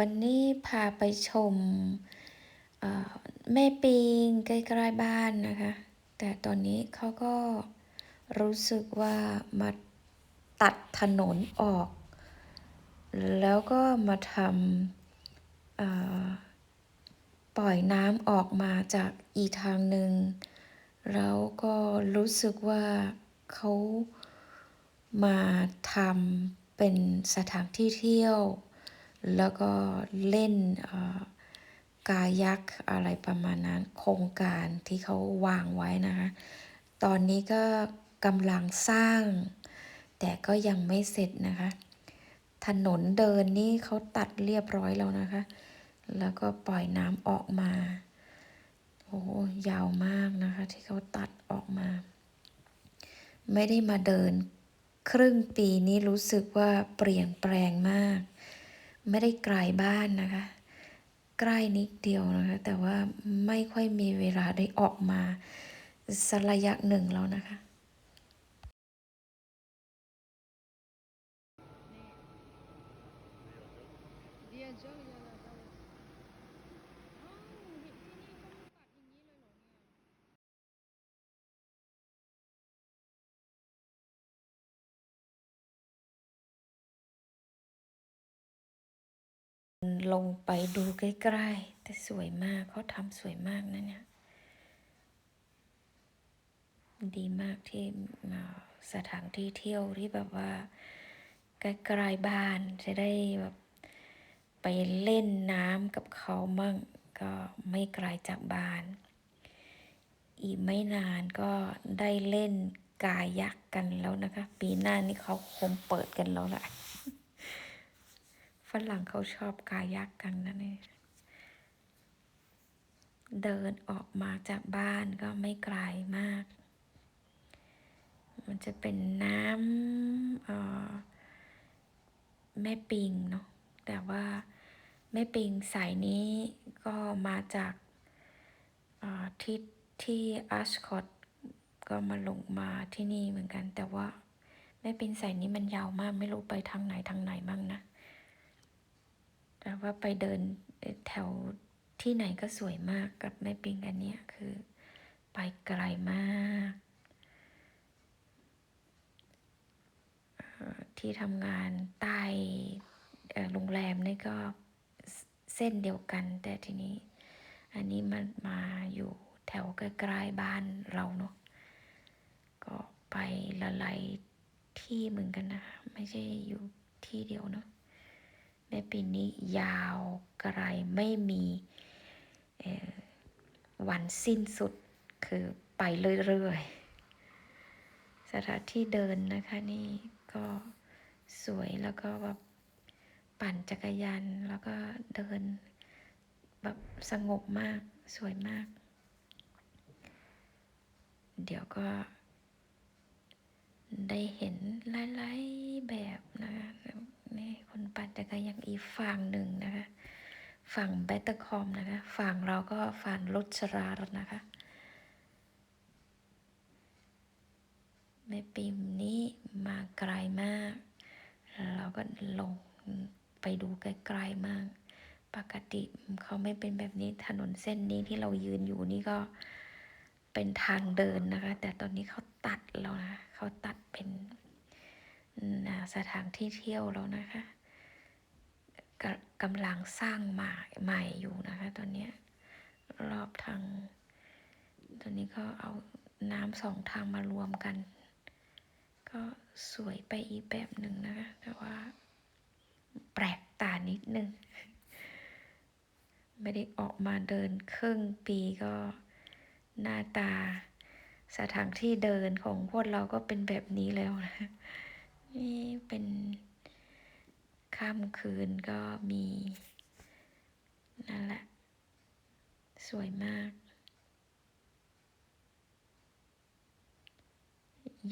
วันนี้พาไปชมแม่ปิงใกล้ๆบ้านนะคะ แต่ตอนนี้เขาก็รู้สึกว่ามาตัดถนนออก แล้วก็มาทำปล่อยน้ำออกมาจากอีกทางหนึ่ง แล้วก็รู้สึกว่าเขามาทำเป็นสถานที่เที่ยว แล้วก็เล่นกายักอะไรประมาณนั้น โครงการที่เขาวางไว้นะคะตอนนี้ก็กำลังสร้าง แต่ก็ยังไม่เสร็จนะคะ ถนนเดินนี่เขาตัดเรียบร้อยแล้วนะคะ แล้วก็ปล่อยน้ำออกมาโอ้ยาวมากนะคะที่เขาตัดออกมา ไม่ได้มาเดิน ครึ่งปีนี้รู้สึกว่าเปลี่ยนแปลงมาก ไม่ได้ไกลบ้านนะคะ ใกล้นิดเดียวนะคะ แต่ว่าไม่ค่อยมีเวลาได้ออกมาสักระยะหนึ่งแล้วนะคะเดียจ ลงไปดูใกล้ๆ แต่สวยมากเขาทำสวยมากนะเนี่ย ดีมากที่สถานที่เที่ยวที่แบบว่าใกล้ๆบ้านจะได้แบบไปเล่นน้ำกับเขามั่งก็ไม่ไกลจากบ้าน อีกไม่นานก็ได้เล่นกายักกันแล้วนะคะ ปีหน้านี่เขาคงเปิดกันแล้วละ รั่งเขาชอบกายักกันนะเนี่ยเดินออกมาจากบ้านก็ไม่ไกลมาก มันจะเป็นน้ำแม่ปิงเนาะ แต่ว่าแม่ปิงสายนี้ก็มาจากที่ที่อัชคอตก็มาลงมาที่นี่เหมือนกัน แต่ว่าแม่ปิงสายนี้มันยาวมากไม่รู้ไปทางไหนทางไหนบ้างนะ แต่ว่าไปเดินแถวที่ไหนก็สวยมากกับแม่ปิงอันเนี้ยคือ ไปไกลมากที่ทำงานใต้โรงแรมนี่ก็เสเส้นเดียวกัน แต่ทีนี้ อันนี้มันมาอยู่แถวใกล้ๆบ้านเราเนาะก็ไปละลายที่เหมือนกันนะคะไม่ใช่อยู่ที่เดียวเนาะ แม่ปีนี้ยาวไกลไม่มีวันสิ้นสุดคือไปเรื่อยๆ สถานที่เดินนะคะนี่ก็สวยแล้วก็แบบปั่นจักรยานแล้วก็เดินแบบสงบมากสวยมาก เดี๋ยวก็ได้เห็นหลายๆแบบ นปั่นจักรยานอีกฝั่งหนึ่งนะคะ ฝั่งแบตเตอร์คอมนะคะ ฝั่งเราก็ฝั่งรถชราแล้วนะคะแม่ปิมนี้มาไกลมาก เราก็ลงไปดูไกลๆมาก ปกติเขาไม่เป็นแบบนี้ถนนเส้นนี้ที่เรายืนอยู่นี่ก็เป็นทางเดินนะคะ แต่ตอนนี้เขาตัดแล้วนะเขาตัดเป็นอ่าสถานที่เที่ยวแล้วนะคะ กำลังสร้างใหม่ใหม่อยู่นะคะตอนนี้รอบทางตอนนี้ก็เอาน้ำสองทางมารวมกัน ก็สวยไปอีกแบบหนึ่งนะคะแต่ว่าแปลกตานิดนึง ไม่ได้ออกมาเดินครึ่งปีก็หน้าตาสถานที่เดินของพวกเราก็เป็นแบบนี้แล้วนะ นี่เป็น ค่ำคืนก็มี นั่นแหละ สวยมาก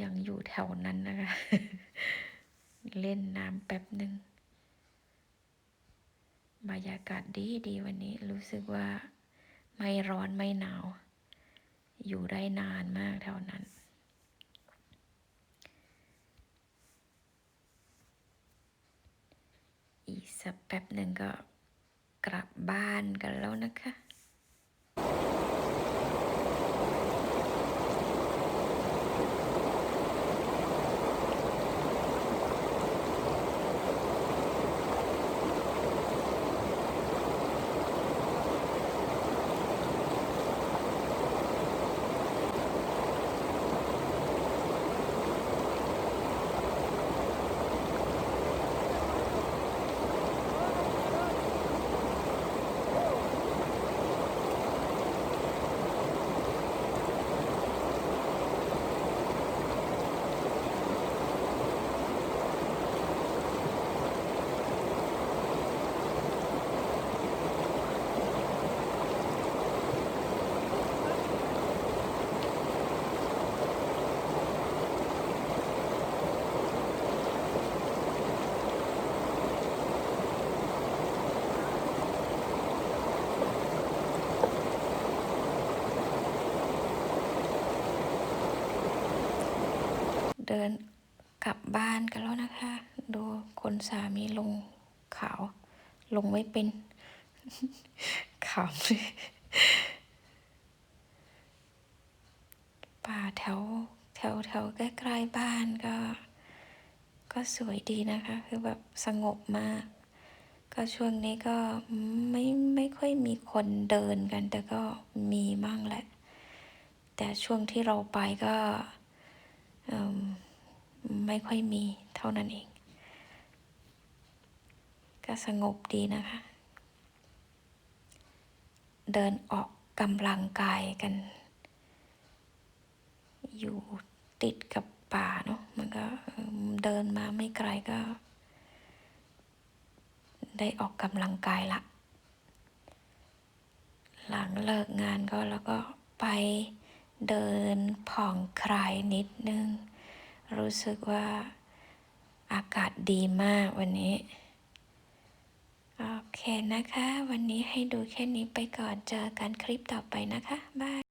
ยังอยู่แถวนั้นนะคะ เล่นน้ำแป๊บหนึ่งบรรยากาศดีดีวันนี้รู้สึกว่าไม่ร้อนไม่หนาว อยู่ได้นานมากแถวนั้น สักแป๊บหนึ่งก็กลับบ้านกันแล้วนะคะ เดินกลับบ้านกันแล้วนะคะ ดูคนสามีลงเขาลงไม่เป็นขำป่าแถวแถวแถวใกล้ๆบ้านก็ ก็สวยดีนะคะ คือแบบสงบมาก ก็ช่วงนี้ก็ไม่ไม่ค่อยมีคนเดินกัน แต่ก็มีมั่งแหละ แต่ช่วงที่เราไปก็ ไม่ค่อยมีเท่านั้นเอง ก็สงบดีนะคะ เดินออกกำลังกายกัน อยู่ติดกับป่าเนาะมันก็เอิ่มเดินมาไม่ไกลก็ ได้ออกกำลังกายละ หลังเลิกงานก็แล้วก็ไป เดินผ่องคลายนิดนึง รู้สึกว่าอากาศดีมากวันนี้ โอเคนะคะ วันนี้ให้ดูแค่นี้ไปก่อนเจอกันคลิปต่อไปนะคะ บาย